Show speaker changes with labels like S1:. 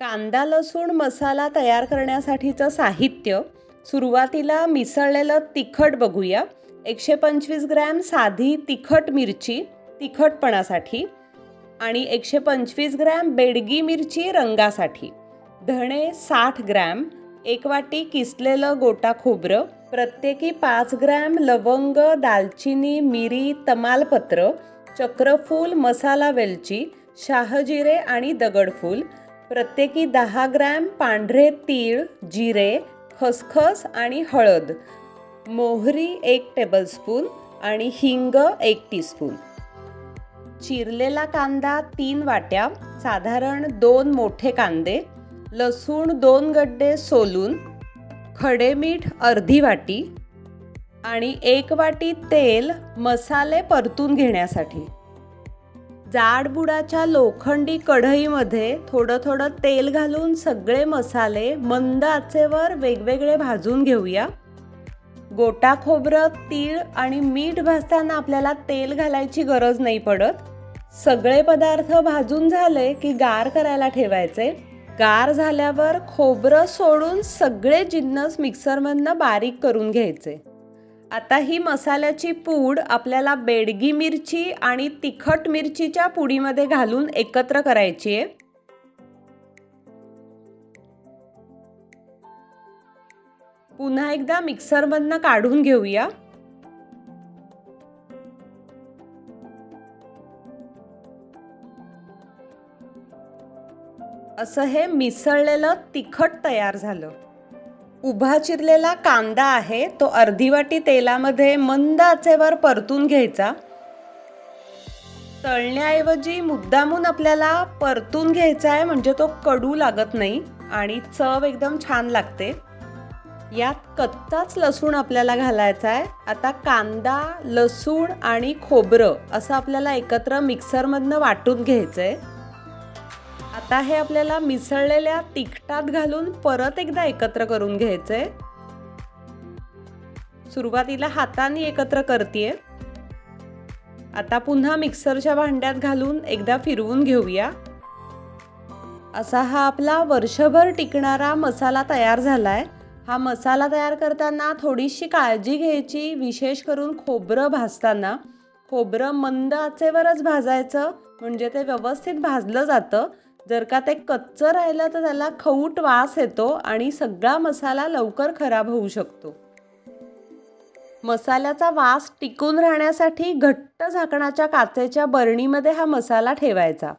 S1: कांदा लसूण मसाला तयार करण्यासाठीचं साहित्य सुरुवातीला मिसळलेलं तिखट बघूया. एकशे पंचवीस ग्रॅम साधी तिखट मिरची तिखटपणासाठी आणि एकशे पंचवीस ग्रॅम बेडगी मिरची रंगासाठी. धणे साठ ग्रॅम एक वाटी किसलेलं गोटा खोबरं प्रत्येकी पाच ग्रॅम लवंग दालचिनी मिरी तमालपत्र चक्रफूल मसाला वेलची शहाजिरे आणि दगडफूल प्रत्येकी दहा ग्रॅम पांढरे तीळ जिरे खसखस आणि हळद मोहरी एक टेबलस्पून आणि हिंग एक टीस्पून चिरलेला कांदा तीन वाट्या साधारण दोन मोठे कांदे लसूण दोन गड्डे सोलून खडे मीठ अर्धी वाटी आणि एक वाटी तेल मसाले परतून घेण्यासाठी. जाडबुडाच्या लोखंडी कढईमध्ये थोडं थोडं तेल घालून सगळे मसाले मंद आचेवर वेगवेगळे भाजून घेऊया. गोटा खोबरं तीळ आणि मीठ भाजताना आपल्याला तेल घालायची गरज नाही पडत. सगळे पदार्थ भाजून झाले की गार करायला ठेवायचे. गार झाल्यावर खोबरं सोडून सगळे जिन्नस मिक्सरमधनं बारीक करून घ्यायचे. आता ही मसाल्याची पूड आपल्याला बेडगी मिरची आणि तिखट मिरचीच्या पुडीमध्ये घालून एकत्र करायची आहे. पुन्हा एकदा मिक्सरमधनं काढून घेऊया. असं हे मिसळलेलं तिखट तयार झालं. उभा चिरलेला कांदा आहे तो अर्धी वाटी तेलामध्ये मंद आचेवर परतून घ्यायचा. तळण्याऐवजी मुद्दामून आपल्याला परतून घ्यायचा आहे म्हणजे तो कडू लागत नाही आणि चव एकदम छान लागते. यात कच्चाच लसूण आपल्याला घालायचा आहे आता कांदा लसूण आणि खोबरं असं आपल्याला एकत्र मिक्सरमधनं वाटून घ्यायचं आहे आता हे आपल्याला मिसळलेल्या तिखटात घालून परत एकदा एकत्र करून घ्यायचंय. सुरुवातीला हाताने एकत्र करते आता पुन्हा मिक्सरच्या भांड्यात घालून एकदा फिरवून घेऊया. असा हा आपला वर्षभर टिकणारा मसाला तयार झालाय. हा मसाला तयार करताना थोडीशी काळजी घ्यायची विशेष करून खोबरं भाजताना. खोबरं मंद आचेवरच भाजायचं म्हणजे ते व्यवस्थित भाजलं जातं. जर का ते कच्चं राहिलं तर त्याला खऊट वास येतो आणि सगळा मसाला लवकर खराब होऊ शकतो. मसाल्याचा वास टिकून राहण्यासाठी घट्ट झाकणाच्या काचेच्या बरणीमध्ये हा मसाला ठेवायचा.